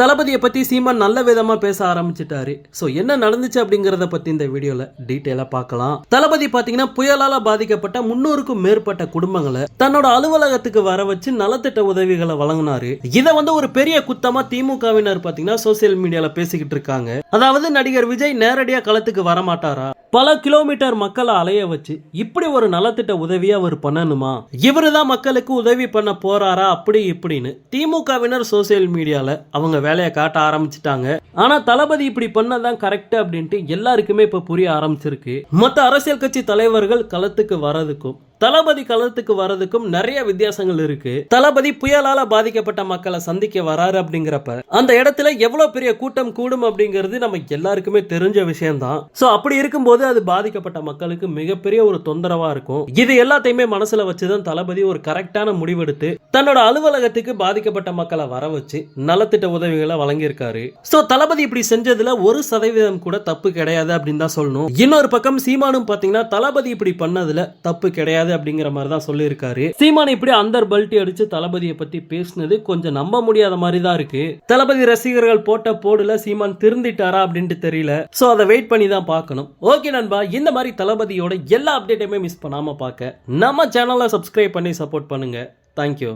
தளபதியை பத்தி சீமான் நல்ல விதமா பேச ஆரம்பிச்சிட்டாரு. சோ என்ன நடந்துச்சு அப்படிங்கறத பத்தி இந்த வீடியோல டீட்டெயிலா பார்க்கலாம். தளபதி பாத்தீங்கன்னா புயலால பாதிக்கப்பட்ட முன்னூறுக்கும் மேற்பட்ட குடும்பங்களை தன்னோட அலுவலகத்துக்கு வர வச்சு நலத்திட்ட உதவிகளை வழங்கினாரு. இதை வந்து ஒரு பெரிய குத்தமா திமுகவினர் பாத்தீங்கன்னா சோசியல் மீடியால பேசிக்கிட்டு இருக்காங்க. அதாவது நடிகர் விஜய் நேரடியா களத்துக்கு வர மாட்டாரா பல கிலோமீட்டர் மக்களை அலைய வச்சு இப்படி ஒரு நலத்திட்ட உதவியை அவர் பண்ணணுமா? இவரு தான் மக்களுக்கு உதவி பண்ண போறாரா? அப்படி இப்படின்னு திமுகவினர் சோசியல் மீடியால அவங்க வேலையை காட்ட ஆரம்பிச்சிட்டாங்க. ஆனா தளபதி இப்படி பண்ணதான் கரெக்ட் அப்படின்ட்டு எல்லாருக்குமே இப்ப புரிய ஆரம்பிச்சிருக்கு. மத்த அரசியல் கட்சி தலைவர்கள் களத்துக்கு வரதுக்கும் தளபதி களத்துக்கு வர்றதுக்கும் நிறைய வித்தியாசங்கள் இருக்கு. தளபதி புயலால பாதிக்கப்பட்ட மக்களை சந்திக்க வராரு அப்படிங்கிறப்ப அந்த இடத்துல எவ்வளவு பெரிய கூட்டம் கூடும் அப்படிங்கிறது நம்ம எல்லாருக்குமே தெரிஞ்ச விஷயம்தான். சோ அப்படி இருக்கும்போது அது பாதிக்கப்பட்ட மக்களுக்கு மிகப்பெரிய ஒரு தொந்தரவா இருக்கும். இது எல்லாத்தையுமே மனசுல வச்சுதான் தளபதி ஒரு கரெக்டான முடிவெடுத்து தன்னோட அலுவலகத்துக்கு பாதிக்கப்பட்ட மக்களை வர வச்சு நலத்திட்ட உதவிகளை வழங்கியிருக்காரு. சோ தளபதி இப்படி செஞ்சதுல ஒரு சதவீதம் கூட தப்பு கிடையாது அப்படின்னு தான் சொல்லணும். இன்னொரு பக்கம் சீமானும் பாத்தீங்கன்னா தளபதி இப்படி பண்ணதுல தப்பு கிடையாது அப்படிங்கிற மாதிரி தான் சொல்லியிருக்காரு. சீமான் இப்படி அந்தர் பல்ட்டி அடிச்சு தளபதியை பத்தி பேசினது கொஞ்சம் நம்ப முடியாத மாதிரி தான் இருக்கு. தளபதி ரசிகர்கள் போட்ட போடுல சீமான் திருந்திட்டாரா அப்படின்ட்டு தெரியல. சோ அதை வெயிட் பண்ணி தான் பார்க்கணும். ஓகே நண்பா. இந்த மாதிரி தளபதியோட எல்லா அப்டேட்டையுமே மிஸ் பண்ணாம பார்க்க. நம்ம சேனலை சப்ஸ்கிரைப் பண்ணி சப்போர்ட் பண்ணுங்க. தேங்க்யூ